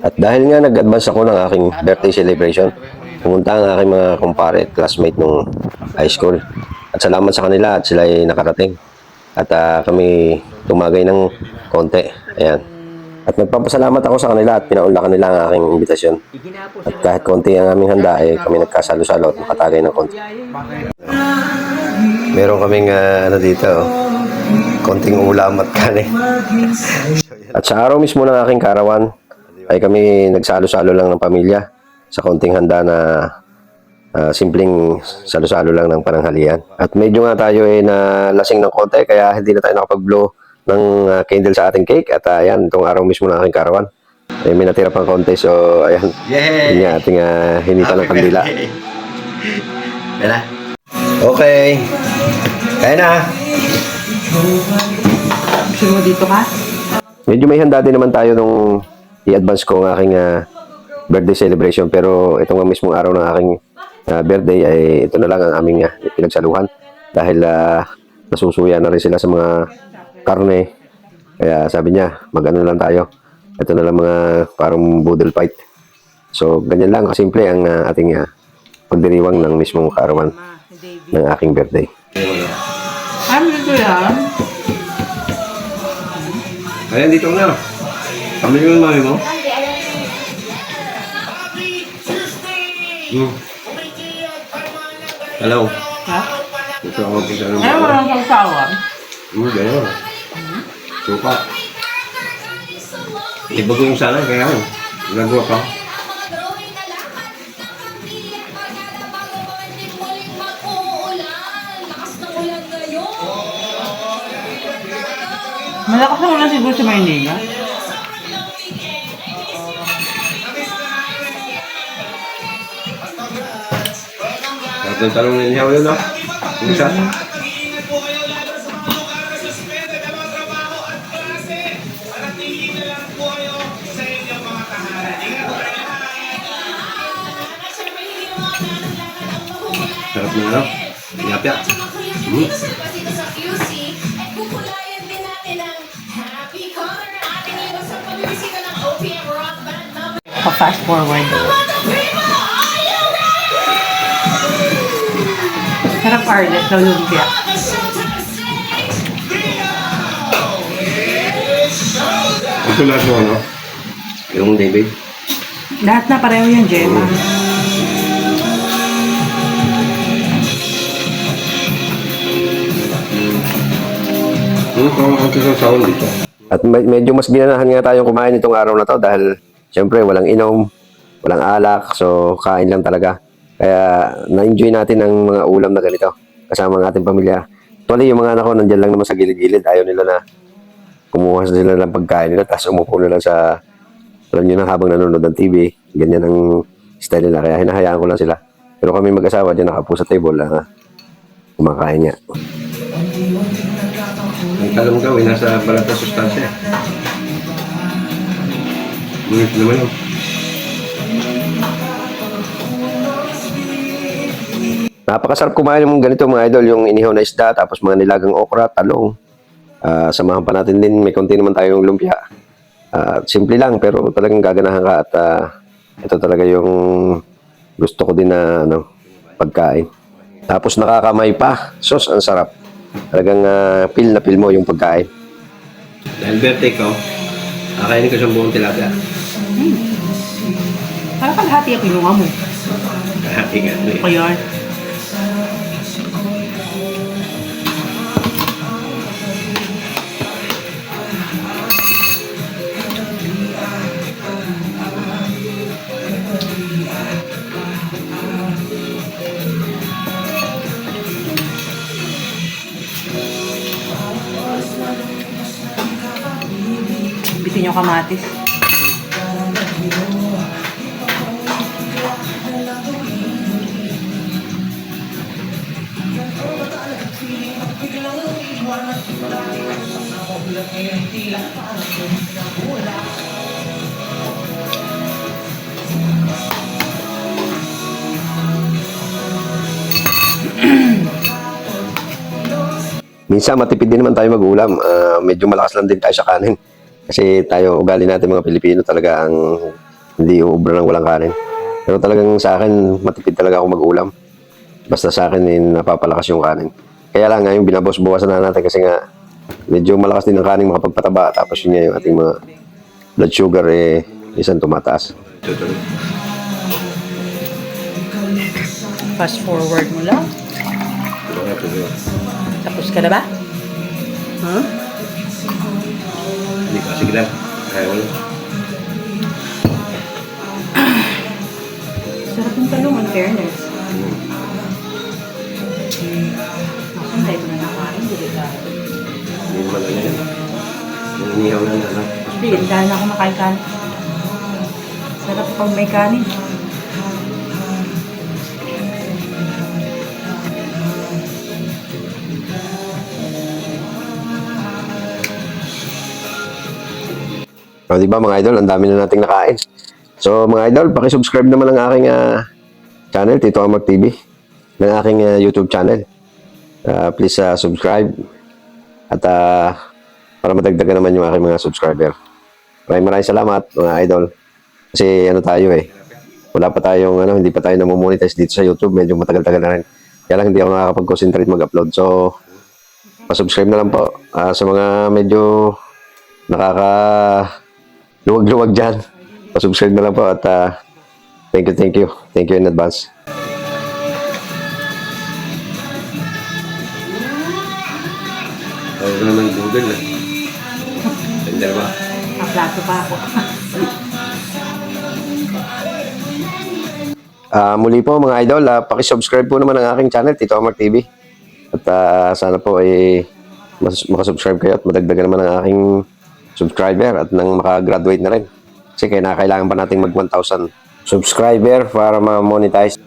At dahil nga nag-advance ako ng aking birthday celebration, pumunta ang aking mga kumpare at classmate nung high school. At salamat sa kanila at sila ay nakarating. At ah, kami tumagay ng konti. Ayan. At nagpapasalamat ako sa kanila at pinaunlakan nila ang aking imbitasyon. At kahit konti ang aming handa, eh, kami nagkasalo-salo at nakatagay ng konti. Meron kaming ah, ano dito, konting ulam at kanin. At sa araw mismo ng aking karawan, ay kami nagsalo-salo lang ng pamilya sa konting handa na ah, simpleng salo-salo lang ng pananghalian. At medyo nga tayo ay nalasing ng konti kaya hindi na tayo nakapag-blow ng ah, candle sa ating cake. At ah, ayan, itong araw mismo ng aking karawan. Eh, may natira pang konti so ayan, Yay! yun nga ating uh, hinita ng kandila. Bella? Okay. Kaya na. Gusto mo dito ka? Medyo may handa din naman tayo nung i-advance ko ang aking ah, birthday celebration. Pero ito nga mismong araw ng aking ah, birthday ay ito na lang ang aming ah, pinagsaluhan. Dahil ah, nasusuya na rin sila sa mga karne. Kaya sabi niya, mag-ano lang tayo. Ito na lang mga parang boodle fight. So, ganyan lang kasimple ang ah, ating ah, pagdiriwang ng mismong karawan ng aking birthday. Ano dito yan? Ayan, dito na. Kami yung mami mo. Hmm. Hello. Ha? Ito ako pisa ng Ay, walang sausawan. Hmm, ganyan. Suka. Iba ko yung sana, kaya ako. Nagawa ka. Malakas na ulan siguro sa Maynila. Tapos talong na niya yun, no? Yung isa. Sarap na, no? Yapya. Hmm. Pa-fast forward. Sarap Arlet na lumpia. Ito lahat mo, ano? Yung David. Lahat na pareho yan, Gemma. Parang ang kisang sound dito. At me- medyo mas ginanahan nga tayong kumain itong araw na to dahil syempre walang inom, walang alak, so kain lang talaga. Kaya na-enjoy natin ang mga ulam na ganito kasama ang ating pamilya. Actually, yung mga anak ko nandyan lang naman sa gilid-gilid. Ayaw nila na kumuha sila ng pagkain nila tapos umupo na lang sa alam nyo na habang nanonood ng TV. Ganyan ang style nila. Kaya hinahayaan ko lang sila. Pero kami mag-asawa dyan nakapo sa table na kumakain niya. Ang talam ka, eh, nasa balat sustansya. Ngunit naman yun. Napakasarap kumain ng ganito mga idol, yung inihaw na isda, tapos mga nilagang okra, talong. Ah, samahan pa natin din, may konti naman tayong lumpia. Ah, simple lang, pero talagang gaganahan ka at ah, ito talaga yung gusto ko din na ano, pagkain. Tapos nakakamay pa, sos, ang sarap. Talagang ah, feel na feel mo yung pagkain. Dahil birthday ko, kakainin ko siyang buong tilapia. Parang kalahati ang kinuha mo. Kahati nga. eh. Kaya, bitin yung kamatis. Minsan matipid din naman tayo mag-ulam. Ah, medyo malakas lang din tayo sa kanin. Kasi tayo, ugali natin mga Pilipino talaga ang hindi uubra ng walang kanin. Pero talagang sa akin, matipid talaga ako mag-ulam. Basta sa akin, eh, napapalakas yung kanin. Kaya lang ngayon, binabos-bawasan na natin kasi nga, medyo malakas din ang kanin makapagpataba. Tapos yun nga yung ating mga blood sugar, eh, minsan tumataas. Fast forward mo lang. Tapos ka na ba? Huh? Hindi ka, sige lang. Kaya mo lang. Sarap yung talong, in fairness. Hmm. Tayo na nakain. Delikado. Hindi naman ano yan. Yung inihaw na ano. Hindi, dahil na ako makain kanin. Sarap pag may kanin. O, di ba mga idol, ang dami na nating nakain. So mga idol, paki-subscribe naman ang aking ah, channel, Tito Amag TV, ng aking ah, YouTube channel. Ah, please ah, subscribe at ah, para madagdagan naman yung aking mga subscriber. Maraming maraming salamat mga idol. Kasi ano tayo eh, wala pa tayong ano, hindi pa tayo namomonetize dito sa YouTube, medyo matagal-tagal na rin. Kaya lang hindi ako nakakapag-concentrate mag-upload. So, pa-subscribe na lang po Ah, sa mga medyo nakaka luwag-luwag dyan. Pa-subscribe na lang po at ah, thank you, thank you. Thank you in advance. Kaya ko naman Google eh. Tender ba? Nakaplato pa ako. Ah, muli po mga idol, ah, paki-subscribe po naman ang aking channel, Tito Amar TV. At ah, sana po ay mas makasubscribe kayo at madagdagan naman ang aking subscriber at nang makagraduate na rin. Kasi kaya kailangan pa nating mag 1,000 subscriber para ma-monetize.